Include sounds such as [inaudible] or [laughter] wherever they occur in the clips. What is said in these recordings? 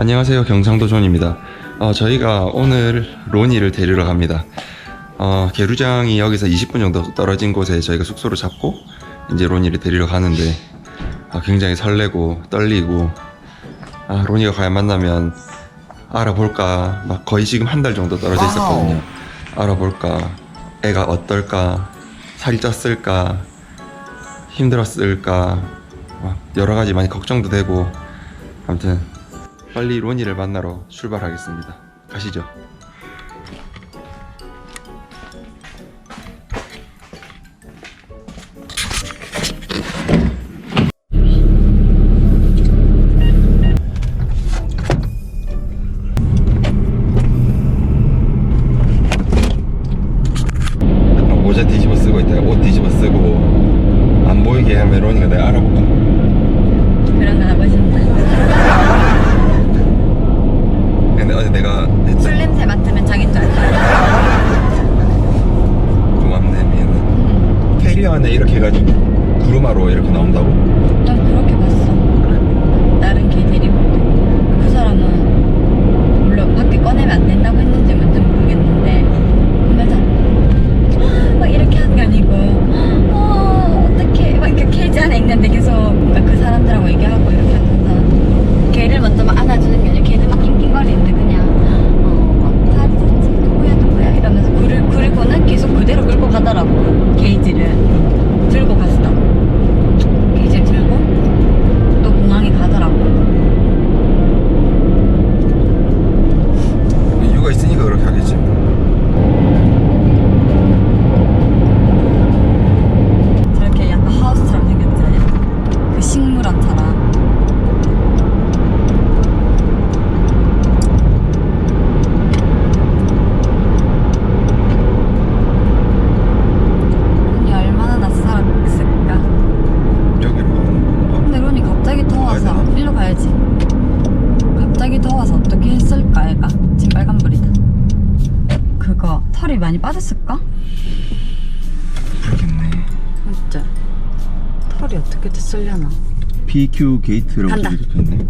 안녕하세요. 경상도 존입니다. 어, 저희가 오늘 로니를 데리러 갑니다. 어, 계류장이 여기서 20분 정도 떨어진 곳에 저희가 숙소를 잡고 이제 로니를 데리러 가는데 아, 굉장히 설레고 떨리고 아, 로니가 과연 만나면 알아볼까? 막 거의 지금 한 달 정도 떨어져 있었거든요. 알아볼까? 애가 어떨까? 살이 쪘을까? 힘들었을까? 막 여러 가지 많이 걱정도 되고 아무튼 빨리 로니를 만나러 출발하겠습니다. 가시죠. PQ 게이트라고 간다. 적혀있네.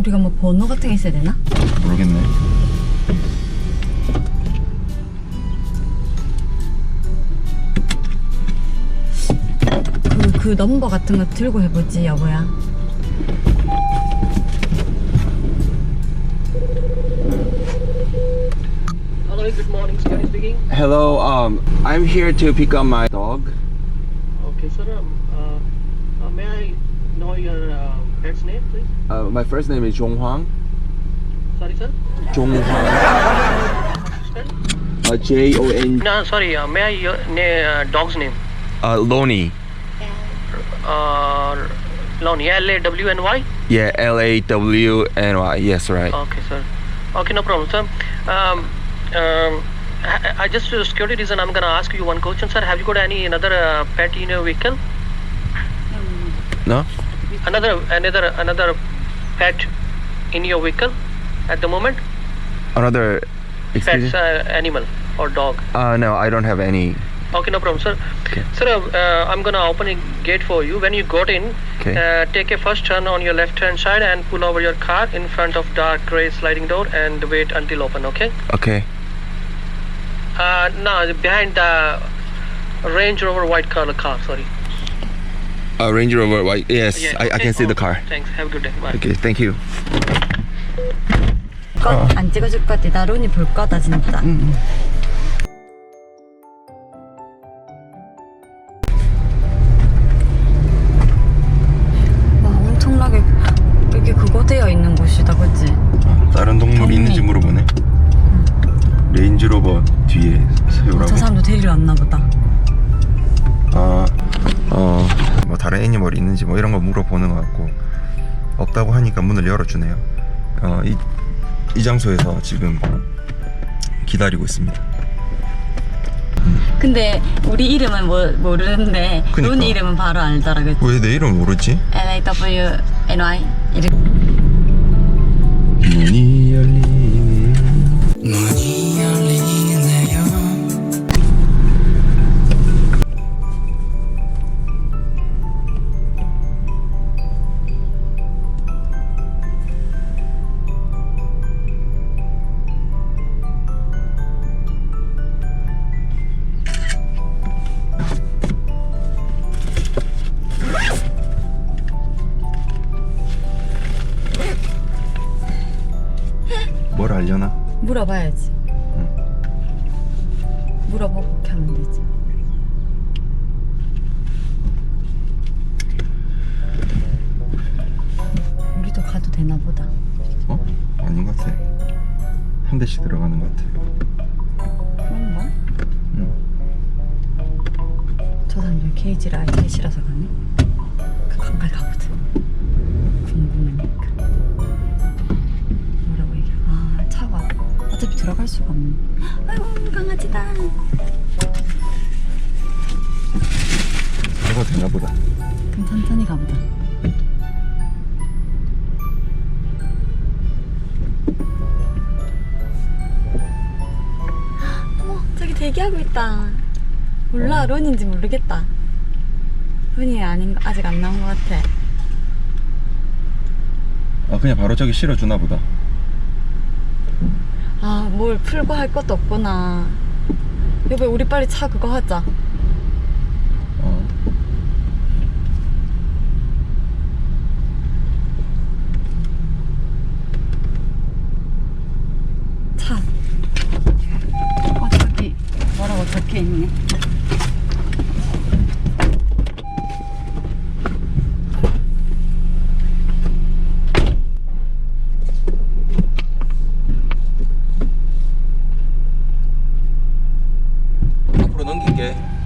우리가 뭐 번호 같은 게 있어야 되나? 모르겠네. 그, 그 넘버 같은 거 들고 해보지 여보야 Hello, good morning. Scotty speaking. Hello, um, I'm here to pick up my dog. Okay, sir. Um, uh, uh, may I know your uh, pet's name, please? Uh, my first name is Zhong Huang. Sorry, sir. Zhong Huang. Uh, J O N. No, sorry. Uh, may I your na- uh, dog's name? Uh, Loni. Uh, Lonnie. L A W N Y. Yeah, L A W N Y. Yes, right. Okay, sir. Okay, no problem, sir. Um, um, I, I just for security reason, I'm gonna ask you one question, sir. Have you got any another uh, pet in your vehicle? No? Another, another, another pet in your vehicle at the moment? Another. Excuse Pets, uh, animal or dog? Uh, no, I don't have any. Okay, no problem, sir. Okay. Sir, uh, I'm gonna open a gate for you. When you got in, Okay. uh, take a first turn on your left-hand side and pull over your car in front of dark gray sliding door and wait until open. Okay? Okay. Uh, no, behind the Range Rover white color car. Sorry. Uh, Range Rover White. Yes, Yeah, I, I okay. can see the car. Thanks. Have a good day. Bye. Okay, thank you. 안 찍어줄 것 같아 나 로니 볼 거다 진짜 와 엄청나게 이게 그거 되어 있는 곳이다 그치? 어, 다른 동물이 동물. 있는지 물어보네. 레인지로버 뒤에 어, 세우라고. 저 사람도 데리러 왔나 보다 있는지 뭐 이런 거 물어보는 것 같고 없다고 하니까 문을 열어주네요. 어, 이, 이 장소에서 지금 기다리고 있습니다. 근데 우리 이름은 뭐, 모르는데 그니까. 로니 이름은 바로 알더라 그치? 왜내 이름 모르지? L-A-W-N-Y 이렇게 문이 물어봐야지 물어보고 그렇게 하면 되지 우리도 가도 되나 보다 어? 아닌 것 같아. 한 대씩 들어가는 것 같아. 그런가? 응. 저 사람들 케이지를 알기 싫어서 가네 그 가까이 가보자 들어갈 수가 없네. 아이고 강아지다. 이거 되나 보다. 그럼 천천히 가보자. 어머 저기 대기하고 있다. 몰라 론인지 모르겠다. 론이 아닌 거 아직 안 나온 것 같아. 아 그냥 바로 저기 실어주나 보다. 아 뭘 풀고 할 것도 없구나. 여보 우리 빨리 차 그거 하자 Okay.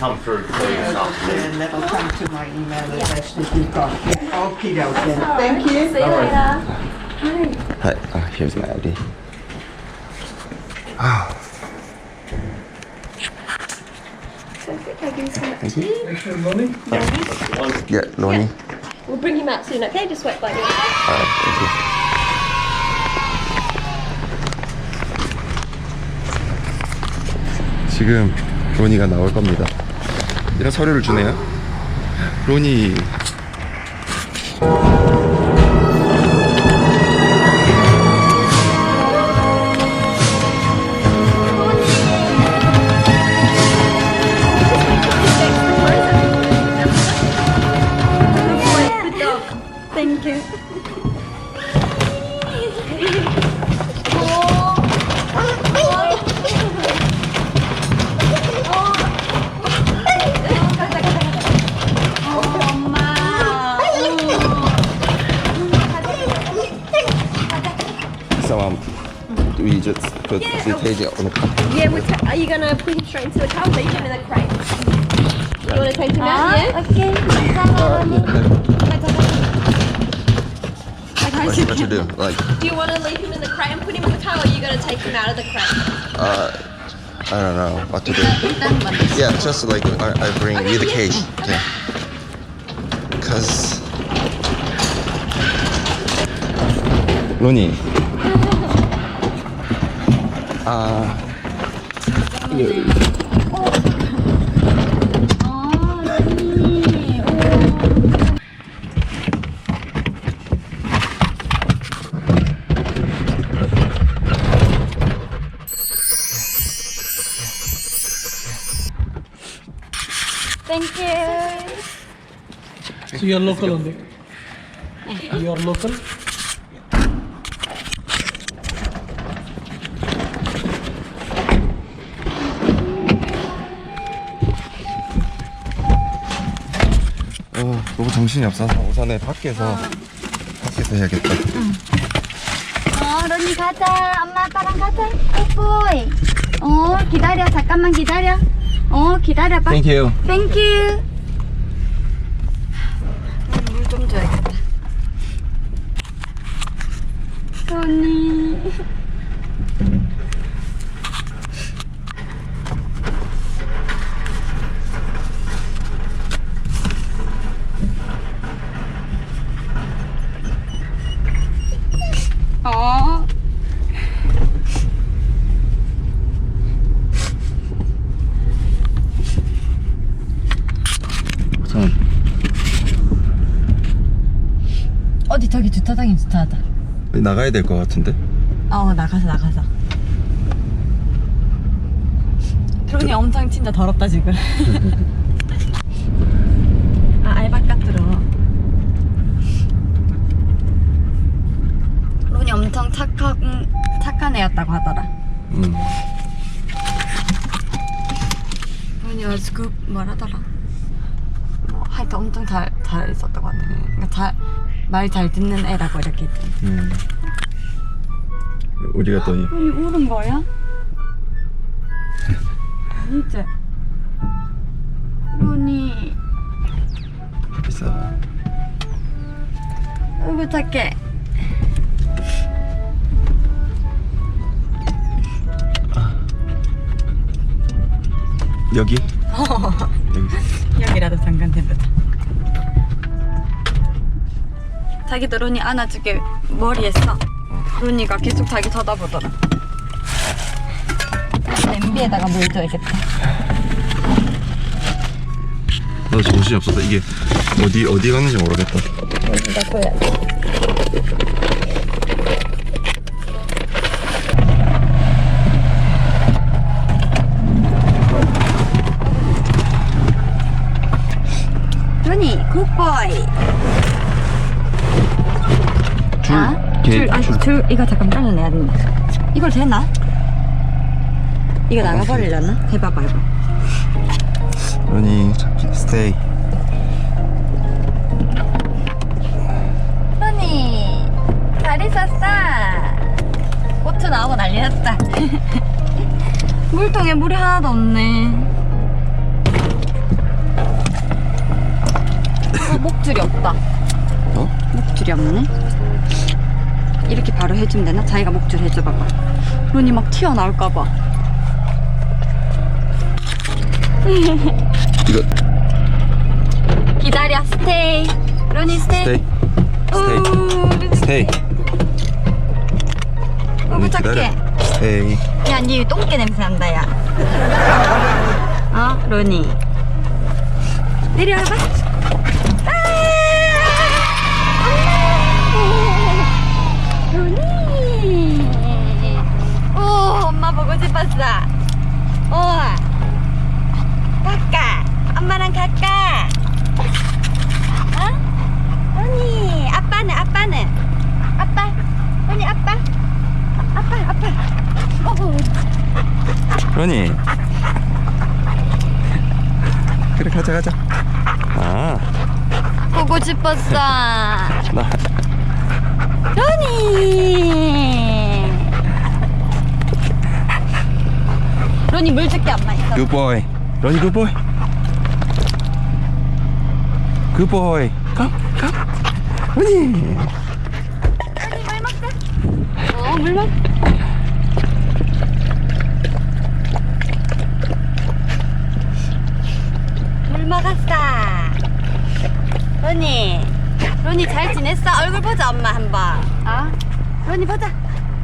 Come through. and that'll come to my email address that you've got. Yeah, okie dokie. Thank you. See you later. Hi, uh, here's my ID. Perfect, I'll give you some back to you. Yeah, Lonnie. We'll bring him out soon, okay? Just wait by me. 지금 로니가 나올 겁니다. 이런 서류를 주네요. 로니. it on the car. Yeah, we're t- are you going to put him straight into the tub or are you the crate? Ah, you want to take him out, yeah? Okay. Alright, yeah. What, should you do? Like, do you want to leave him in the crate and put him in the car or are you going to take him out of the crate? Uh, I don't know what to do. yeah, just like I, I bring okay, with the cage. Yeah. Because. Ronnie. Thank you. So you're local only? You're local? 너무 정신이 없어서 우선에 밖에서 밖에서 해야겠다. 어, 로니 가자. 엄마 아빠랑 가자. 뽀뽀이. 어, 기다려. 잠깐만 기다려. 어, 기다려봐. Thank you. 땡큐. 물 좀 줘야겠다. 로니. 어. 우선 어디 저기 주차장이 주차하다. 나가야 될 것 같은데. 어 나가서 나가서. 드론이 엄청 진짜 더럽다 지금. [laughs] 아 알바까트로. 론이 엄청 착한 착한 애였다고 하더라. 음. 론이 아주 그 뭐라더라. 뭐 하여튼 엄청 잘 잘 있었다고 하더라. 그러니까 잘 말 잘 듣는 애라고 이렇게. 했더니. 음. 또 이- 론이 울은 거야? 아니지. 론이 있어. 아이고 착해. 여기? [laughs] 여기. 여기라도 잠깐 해보자. 자기도 론이 안아주게 머리에 써. 론이가 계속 자기 쳐다보더라. 냄비에다가 물 줘야겠다. 나 정신이 없어서 이게 어디 어디 갔는지 모르겠다. 여기다 줘야지. 아? 개, 줄, 아니, 줄. 줄, 이거 잠깐 잘라내야 된다. 이걸 되나? 이거 나가버리려나? 해봐봐, 이거. 로니 잡기 스테이. honey, 잘 있었어? 고추 나오고 난리 났다. [laughs] 물통에 물이 하나도 없네. 어, 목줄이 없다. 어? 목줄이 없네. 이렇게 바로 해주면 되나? 자기가 목줄 해줘봐봐. 눈이 막 튀어나올까봐. 이거 기다려, 스테이. 로니 스테이. 스테이. 우, 스테이. 너무 착해. 기다려. 스테이. 야, 니 똥개 냄새 난다, 야. 어, 로니. 내려와봐. 싶었어. 오. 갈까? 엄마랑 갈까? 어? 로니, 아빠는, 아빠는? 아빠. 로니, 아빠. 아빠, 아빠. 어, 로니. [laughs] 그래 가자 가자. 아, 보고 싶었어. [laughs] 나 로니. 로니 물 줄게 엄마 있어 Good boy. 로니 good boy. Good boy. Come, come. 로니. 어물 먹. 물 먹었어. 로니, 로니 잘 지냈어? 얼굴 보자 엄마 한번. 어? 로니 보자.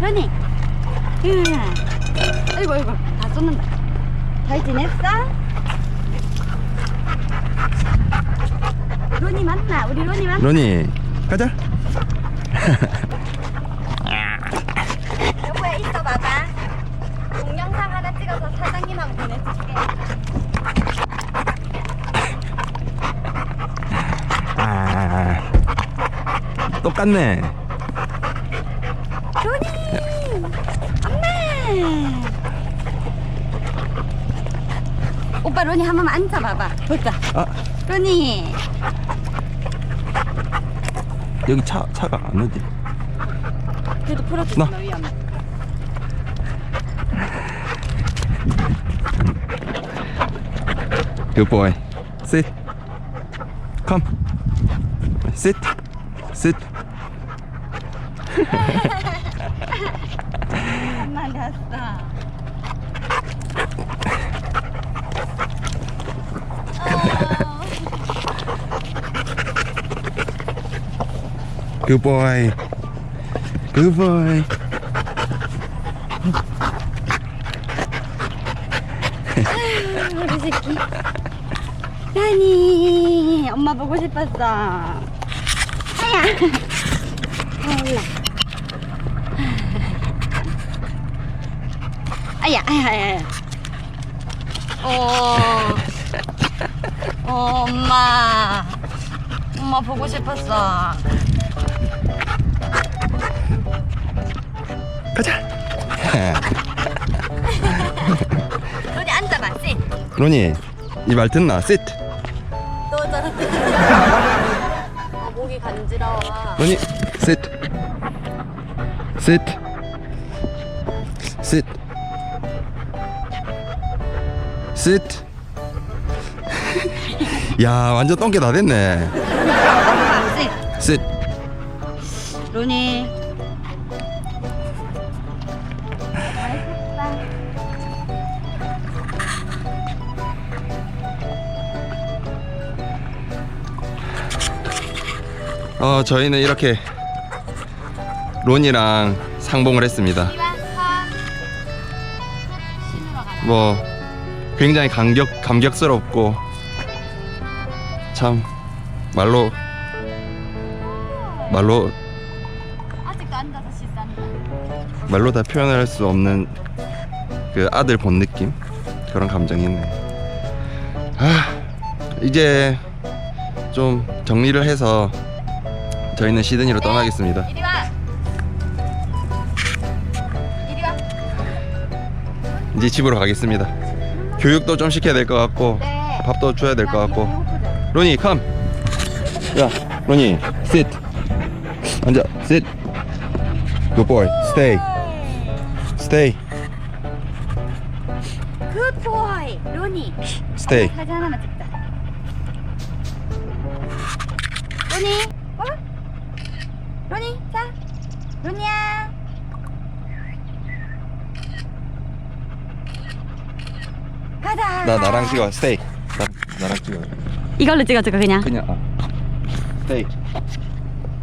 로니. 응. 아이고 아이고 다 쏟는다. 잘 지냈어? 로니 맞나? 우리 로니 맞나? 로니. 가자. 여보야 있어 봐봐. 동영상 하나 찍어서 사장님하고 보내줄게. 아. 똑같네. 로니! 엄마! 오빠 로니 한 번만 앉아봐봐. 보자. 아, 로니. 여기 차 차가 안 오지. 그래도 풀어주지 나. 마 위험해. Good boy. Sit. Come. Sit. Sit. [laughs] 엄마 났어. Good boy. Good boy. 우리 새끼. 라니, 엄마 보고 싶었어. 아야. 아. 아야, 아야, 아야. 아야. 어, 어, 엄마. 엄마 보고 싶었어. 가자. 로니 앉아봐, 씨. 로니, 이 말 듣나? Sit. 또 저렇게. 아, 목이 간지러워. 로니, sit. Sit. Sit. Sit. [laughs] 야, 완전 똥개 다 됐네. 어, 저희는 이렇게 론이랑 상봉을 했습니다. 뭐 굉장히 감격 감격스럽고 참 말로 말로. 말로 다 표현할 수 없는 그 아들 본 느낌 그런 감정이 있네. 아 이제 좀 정리를 해서 저희는 시드니로 떠나겠습니다. 이리 와. 이리 와. 이제 집으로 가겠습니다. 교육도 좀 시켜야 될 것 같고 네. 밥도 줘야 될것 야, 같고. 로니 컴. 야 로니 sit. 앉아 sit. Good boy. Stay. Stay. Good boy. 로니. Stay. 사진 하나만 찍 자. 로니야. 가자. 나 나랑 찍어. Stay. 나 나랑 찍어. 이걸로 찍어줄까 그냥? 그냥 어. Stay.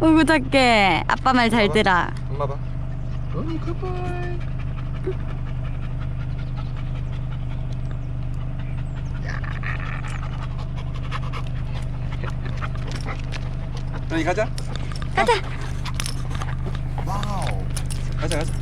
어구 작게. 아빠 말 잘 들어. 엄마 봐. 로니 good boy. 로니 가자. 가자. 가자 가자.